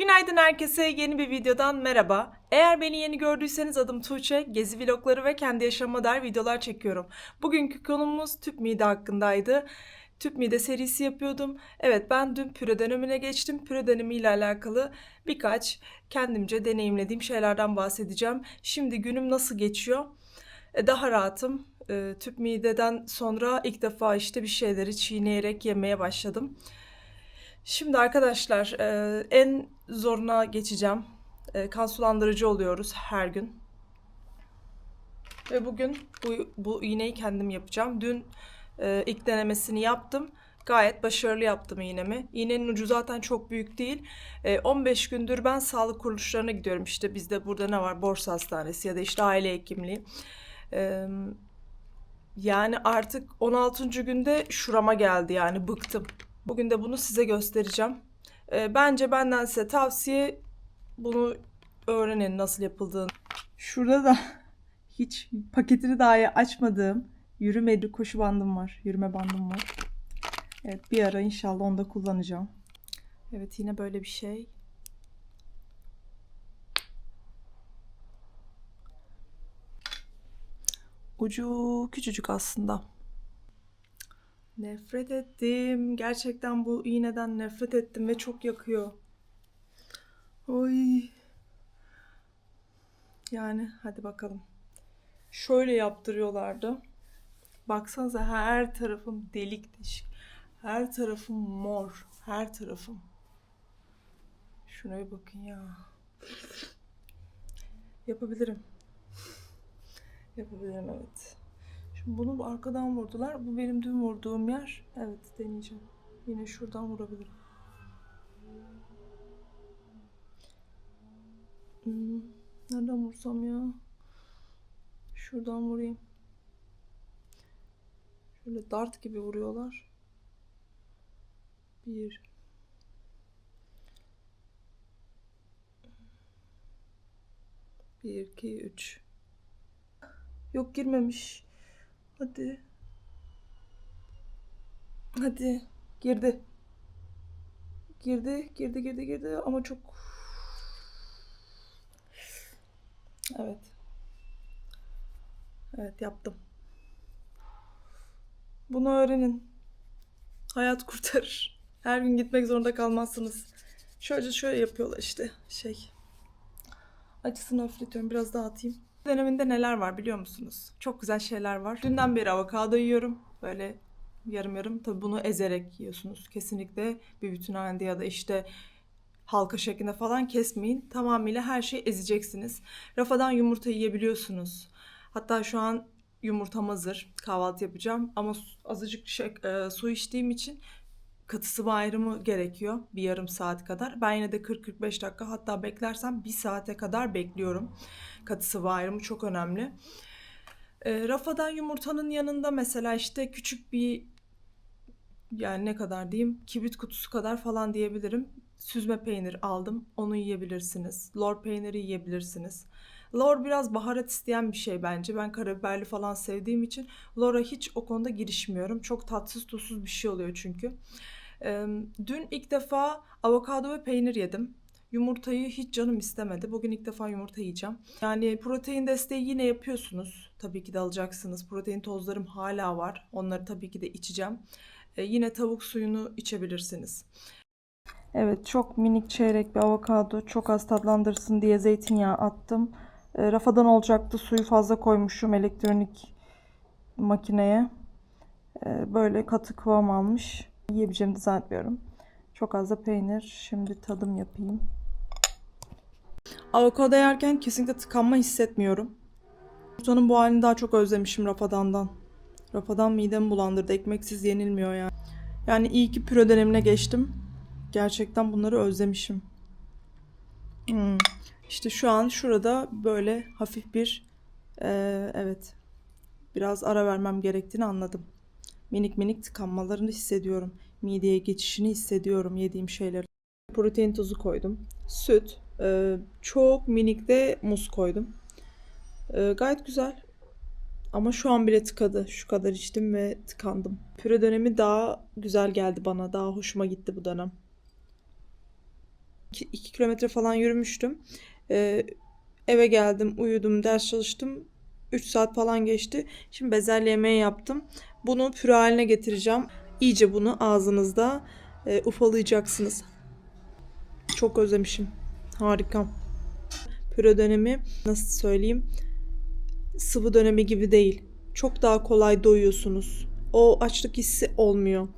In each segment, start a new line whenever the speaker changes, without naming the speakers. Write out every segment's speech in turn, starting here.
Günaydın herkese yeni bir videodan merhaba. Eğer beni yeni gördüyseniz adım Tuğçe. Gezi vlogları ve kendi yaşamıma dair videolar çekiyorum. Bugünkü konumuz tüp mide hakkındaydı. Tüp mide serisi yapıyordum. Evet ben dün püre dönemine geçtim. Püre dönemi ile alakalı birkaç kendimce deneyimlediğim şeylerden bahsedeceğim. Şimdi günüm nasıl geçiyor? E, Daha rahatım. E, Tüp mideden sonra ilk defa işte bir şeyleri çiğneyerek yemeye başladım. Şimdi arkadaşlar e, en zoruna geçeceğim. E, kan sulandırıcı oluyoruz her gün. Ve bugün bu, bu iğneyi kendim yapacağım. Dün e, ilk denemesini yaptım. Gayet başarılı yaptım iğnemi. İğnenin ucu zaten çok büyük değil. E, 15 gündür ben sağlık kuruluşlarına gidiyorum. İşte bizde burada ne var? Borsa Hastanesi ya da işte aile hekimliği. E, yani artık 16. günde şurama geldi yani bıktım. Bugün de bunu size göstereceğim. Ee, bence benden size tavsiye bunu öğrenin nasıl yapıldığını. Şurada da hiç paketini dahi açmadığım yürüme koşu bandım var. Yürüme bandım var. Evet bir ara inşallah onu da kullanacağım. Evet yine böyle bir şey. Ucu küçücük aslında. Nefret ettim. Gerçekten bu iğneden nefret ettim ve çok yakıyor. Oy. Yani hadi bakalım. Şöyle yaptırıyorlardı. Baksanıza her tarafım delik deşik. Her tarafım mor. Her tarafım. Şuna bir bakın ya. Yapabilirim. Yapabilirim evet. Bunu arkadan vurdular. Bu benim dün vurduğum yer. Evet deneyeceğim. Yine şuradan vurabilirim. Hmm, nereden vursam ya? Şuradan vurayım. Şöyle dart gibi vuruyorlar. Bir. Bir, iki, üç. Yok girmemiş. Hadi. Hadi. Girdi. Girdi, girdi, girdi, girdi ama çok... Evet. Evet yaptım. Bunu öğrenin. Hayat kurtarır. Her gün gitmek zorunda kalmazsınız. Şöyle şöyle yapıyorlar işte şey. Acısını hafifletiyorum. Biraz daha atayım. Döneminde neler var biliyor musunuz? Çok güzel şeyler var. Dünden beri avokado yiyorum. Böyle yarım yarım. Tabii bunu ezerek yiyorsunuz. Kesinlikle bir bütün halinde ya da işte halka şeklinde falan kesmeyin. Tamamıyla her şeyi ezeceksiniz. Rafadan yumurta yiyebiliyorsunuz. Hatta şu an yumurtam hazır. Kahvaltı yapacağım. Ama azıcık şey, e, su içtiğim için katı sıvı ayrımı gerekiyor. Bir yarım saat kadar. Ben yine de 40-45 dakika hatta beklersem bir saate kadar bekliyorum. Katı sıvı ayrımı çok önemli. E, rafadan yumurtanın yanında mesela işte küçük bir yani ne kadar diyeyim kibrit kutusu kadar falan diyebilirim. Süzme peynir aldım. Onu yiyebilirsiniz. Lor peyniri yiyebilirsiniz. Lor biraz baharat isteyen bir şey bence. Ben karabiberli falan sevdiğim için Lor'a hiç o konuda girişmiyorum. Çok tatsız tuzsuz bir şey oluyor çünkü. Dün ilk defa avokado ve peynir yedim. Yumurtayı hiç canım istemedi. Bugün ilk defa yumurta yiyeceğim. Yani protein desteği yine yapıyorsunuz. Tabii ki de alacaksınız. Protein tozlarım hala var. Onları tabii ki de içeceğim. Ee, yine tavuk suyunu içebilirsiniz. Evet çok minik çeyrek bir avokado. Çok az tatlandırsın diye zeytinyağı attım. E, rafadan olacaktı. Suyu fazla koymuşum elektronik makineye. E, böyle katı kıvam almış. Yiyebileceğimi zannetmiyorum. Çok az da peynir. Şimdi tadım yapayım. Avokado yerken kesinlikle tıkanma hissetmiyorum. Yumurtanın bu halini daha çok özlemişim rafadandan. Rafadan midemi bulandırdı. Ekmeksiz yenilmiyor yani. Yani iyi ki püre dönemine geçtim. Gerçekten bunları özlemişim. Hmm. İşte şu an şurada böyle hafif bir eee, evet biraz ara vermem gerektiğini anladım. Minik minik tıkanmalarını hissediyorum. Mideye geçişini hissediyorum yediğim şeyler. Protein tozu koydum. Süt. eee, çok minik de muz koydum. Eee, gayet güzel. Ama şu an bile tıkadı. Şu kadar içtim ve tıkandım. Püre dönemi daha güzel geldi bana. Daha hoşuma gitti bu dönem. 2 kilometre falan yürümüştüm. Ee, eve geldim, uyudum, ders çalıştım. 3 saat falan geçti. Şimdi bezelye yemeği yaptım. Bunu püre haline getireceğim. İyice bunu ağzınızda e, ufalayacaksınız. Çok özlemişim. Harika. Püre dönemi nasıl söyleyeyim? Sıvı dönemi gibi değil. Çok daha kolay doyuyorsunuz. O açlık hissi olmuyor.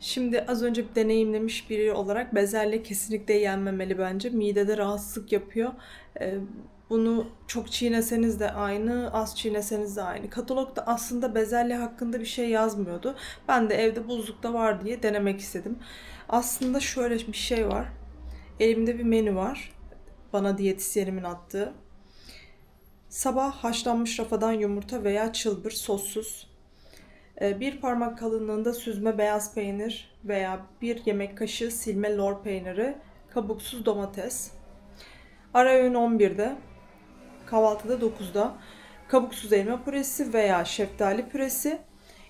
Şimdi az önce deneyimlemiş biri olarak bezelye kesinlikle yenmemeli bence. Midede rahatsızlık yapıyor. Ee, bunu çok çiğneseniz de aynı, az çiğneseniz de aynı. Katalogda aslında bezelye hakkında bir şey yazmıyordu. Ben de evde buzlukta var diye denemek istedim. Aslında şöyle bir şey var. Elimde bir menü var. Bana diyetisyenimin attığı. Sabah haşlanmış rafadan yumurta veya çılbır sossuz. Ee, Bir parmak kalınlığında süzme beyaz peynir veya bir yemek kaşığı silme lor peyniri, kabuksuz domates. Ara öğün 11'de, kahvaltıda 9'da kabuksuz elma püresi veya şeftali püresi,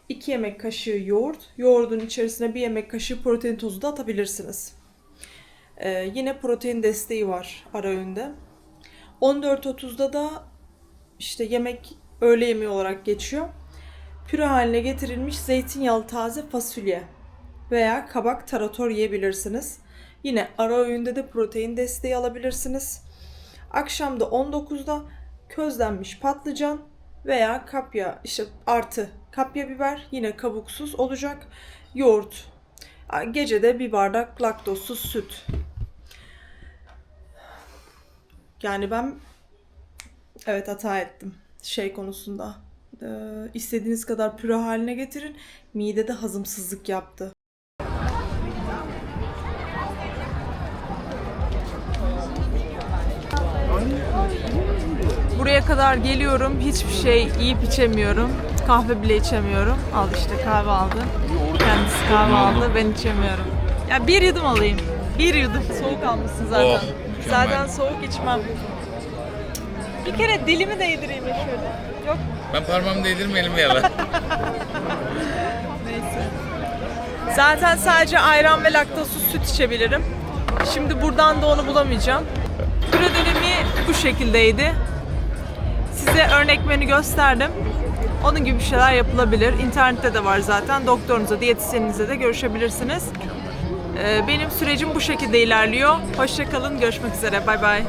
2 yemek kaşığı yoğurt, yoğurdun içerisine bir yemek kaşığı protein tozu da atabilirsiniz. Ee, yine protein desteği var ara öğünde. 14.30'da da işte yemek öğle yemeği olarak geçiyor. Püre haline getirilmiş zeytinyağlı taze fasulye veya kabak tarator yiyebilirsiniz. Yine ara öğünde de protein desteği alabilirsiniz. Akşamda 19'da közlenmiş patlıcan veya kapya işte artı kapya biber yine kabuksuz olacak. Yoğurt. Gecede bir bardak laktozsuz süt. Yani ben evet hata ettim şey konusunda. Ee, istediğiniz kadar püre haline getirin. Midede hazımsızlık yaptı. Buraya kadar geliyorum. Hiçbir şey yiyip içemiyorum. Kahve bile içemiyorum. Al işte kahve aldı. Kendisi kahve aldı. Ben içemiyorum. Ya bir yudum alayım. Bir yudum. Soğuk almışsın zaten.
Oh, mükemmel.
zaten soğuk içmem. Bir kere dilimi değdireyim ya şöyle. Yok
Ben parmağımı değdirmeyelim yalan.
Neyse. Zaten sadece ayran ve laktozsuz süt içebilirim. Şimdi buradan da onu bulamayacağım. Püre dönemi bu şekildeydi. Menü gösterdim. Onun gibi bir şeyler yapılabilir. İnternette de var zaten. Doktorunuza, diyetisyeninize de görüşebilirsiniz. Ee, Benim sürecim bu şekilde ilerliyor. Hoşçakalın, görüşmek üzere. Bay bay.